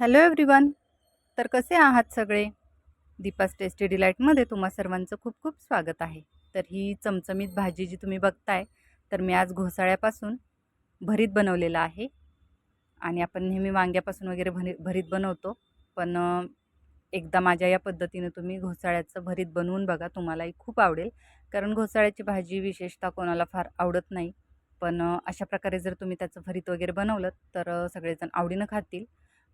Hello everyone तर कसे आहात सगळे? दीपास टेस्टी डिलाईटमध्ये तुम्हा सर्वांचं खूप खूप स्वागत आहे. तर ही चमचमीत भाजी जी तुम्ही बघताय तर मी आज घोसाळ्यापासून भरीत बनवलेलं आहे. आणि आपण नेहमी वांग्यापासून वगैरे भरी भरीत बनवतो. पण एकदा माझ्या या पद्धतीनं तुम्ही घोसाळ्याचं भरीत बनवून बघा तुम्हालाही खूप आवडेल. कारण घोसाळ्याची भाजी विशेषतः कोणाला फार आवडत नाही. पण अशा प्रकारे जर तुम्ही त्याचं भरीत वगैरे बनवलं तर सगळेजण आवडीनं खातील.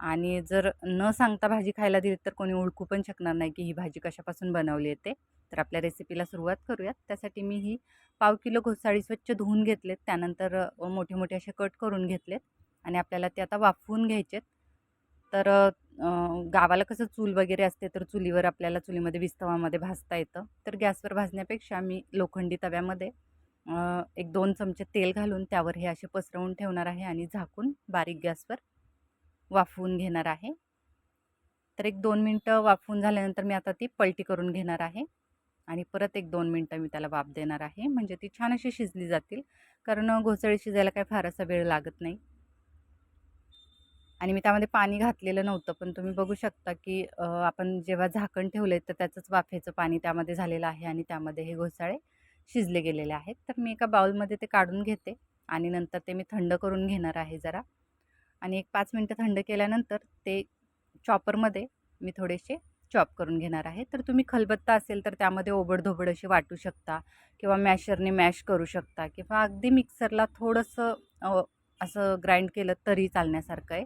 आणि जर न सांगता भाजी खायला दिली तर कोणी ओळखू पण शकणार नाही की ही भाजी कशापासून बनवली येते तर आपल्या रेसिपीला सुरुवात करूयात. त्यासाठी मी ही पाव किलो घोसाळी स्वच्छ धुवून घेतलेत. त्यानंतर मोठे मोठे असे कट करून घेतलेत आणि आपल्याला ते आता वाफवून घ्यायचेत. तर गावाला कसं चूल वगैरे असते तर चुलीवर आपल्याला चुलीमध्ये विस्तवामध्ये भाजता येतं. तर गॅसवर भाजण्यापेक्षा मी लोखंडी तव्यामध्ये एक दोन चमचे तेल घालून त्यावर हे असे पसरवून ठेवणार आहे आणि झाकून बारीक गॅसवर वाफवून घेणार आहे. तर एक दोन मिनटं वाफवून झाल्यानंतर मी आता ती पलटी करून घेणार आहे. आणि परत एक दोन मिनटं मी त्याला वाफ देणार आहे. म्हणजे ती छान अशी शिजली जातील. कारण घोसळी शिजायला काय फार असा वेळ लागत नाही. आणि मी त्यामध्ये पाणी घातलेलं नव्हतं. पण तुम्ही बघू शकता की आपण जेव्हा झाकण ठेवलं आहे तर त्याचंच वाफेचं पाणी त्यामध्ये झालेलं आहे आणि त्यामध्ये हे घोसाळे शिजले गेलेले आहेत. तर मी एका बाउलमध्ये ते काढून घेते आणि नंतर ते मी थंड करून घेणार आहे जरा. आणि एक पाच मिनटं थंड केल्यानंतर ते चॉपरमध्ये मी थोडेसे चॉप करून घेणार आहे. तर तुम्ही खलबत्ता असेल तर त्यामध्ये ओबडधोबड अशी वाटू शकता किंवा मॅशरने मॅश करू शकता किंवा अगदी मिक्सरला थोडंसं असं ग्राइंड केलं तरी चालण्यासारखं आहे.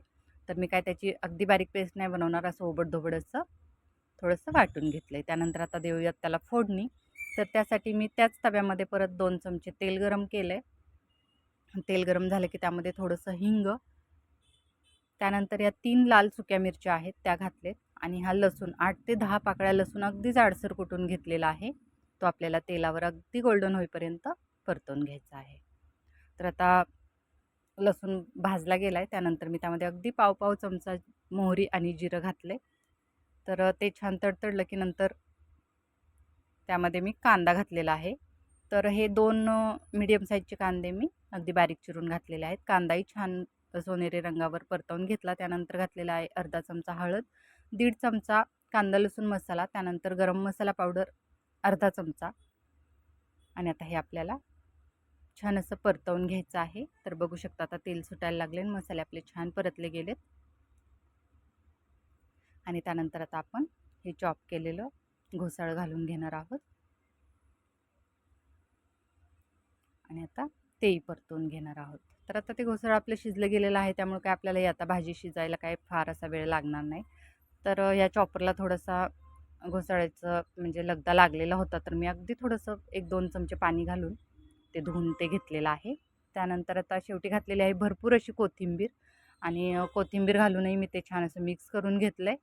तर मी काय त्याची अगदी बारीक पेस्ट नाही बनवणार असं ओबडधोबड असं थोडंसं वाटून घेतलं आहे त्यानंतर आता देऊयात त्याला फोडणी. तर त्यासाठी मी त्याच तव्यामध्ये परत दोन चमचे तेल गरम केलं आहे तेल गरम झालं की त्यामध्ये थोडंसं हिंग त्यानंतर या तीन लाल सुक्या मिरच्या आहेत त्या घातलेत. आणि हा लसूण आठ ते दहा पाकळ्या लसूण अगदी जाडसर कुटून घेतलेला आहे. तो आपल्याला तेलावर अगदी गोल्डन होईपर्यंत परतून घ्यायचा आहे. तर आता लसूण भाजला गेला आहे त्यानंतर मी त्यामध्ये अगदी पाव पाव चमचा मोहरी आणि जिरं घातले. तर ते छान तडतडलं की नंतर त्यामध्ये मी कांदा घातलेला आहे. तर हे दोन मीडियम साईजचे कांदे मी अगदी बारीक चिरून घातलेले आहेत. कांदाही छान सोनेरी रंगावर परतवून घेतला. त्यानंतर घातलेला आहे अर्धा चमचा हळद दीड चमचा कांदा लसूण मसाला त्यानंतर गरम मसाला पावडर अर्धा चमचा. आणि आता हे आपल्याला छान असं परतवून घ्यायचं आहे. तर बघू शकता आता तेल सुटायला लागले आणि मसाले आपले छान परतले गेलेत. आणि त्यानंतर आता आपण हे चॉप केलेलं घोसाळ घालून घेणार आहोत. आणि आता तेही परतवून घेणार आहोत. तर आता ते घोसळ आपलं शिजलं गेलेलं आहे त्यामुळे काय आपल्याला हे आता भाजी शिजायला काय फार असा वेळ लागणार नाही. तर या चॉपरला थोडासा घोसाळ्याचं म्हणजे लगदा लागलेला होता तर मी अगदी थोडंसं एक दोन चमचे पाणी घालून ते धुवून ते घेतलेलं आहे. त्यानंतर आता शेवटी घातलेली आहे भरपूर अशी कोथिंबीर आणि कोथिंबीर घालूनही मी ते छान असं मिक्स करून घेतलं आहे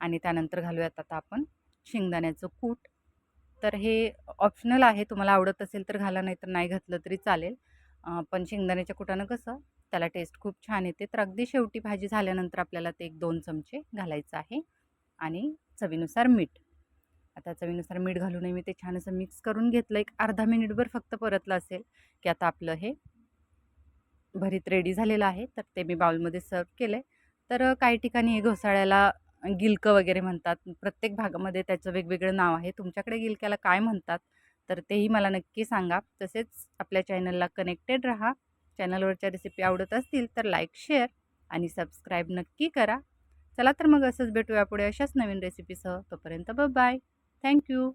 आणि त्यानंतर घालूयात आता आपण शेंगदाण्याचं कूट. तर हे ऑप्शनल आहे तुम्हाला आवडत असेल तर घाला नाही तर नाही घातलं तरी चालेल. पण शेंगदाण्याच्या कुटानं कसं त्याला टेस्ट खूप छान येते. तर अगदी शेवटी भाजी झाल्यानंतर आपल्याला ते एक दोन चमचे घालायचं आहे आणि चवीनुसार मीठ. आता चवीनुसार मीठ घालूनही मी ते छान असं मिक्स करून घेतलं. एक अर्धा मिनिटभर फक्त परतलं असेल की आता आपलं हे भरीत रेडी झालेलं आहे. तर ते मी बाउलमध्ये सर्व केलं आहे तर काही ठिकाणी हे घोसाळ्याला गिलकं वगैरे म्हणतात. प्रत्येक भागामध्ये त्याचं वेगवेगळं नाव आहे. तुमच्याकडे गिलक्याला काय म्हणतात? तर तेही मला नक्की सांगा. तसेच आपल्या चॅनलला कनेक्टेड राहा. चॅनलवरच्या रेसिपी आवडत असतील तर लाईक शेअर आणि सबस्क्राईब नक्की करा. चला तर मग असंच भेटूया पुढे अशाच नवीन रेसिपीसह. तोपर्यंत बाय थँक्यू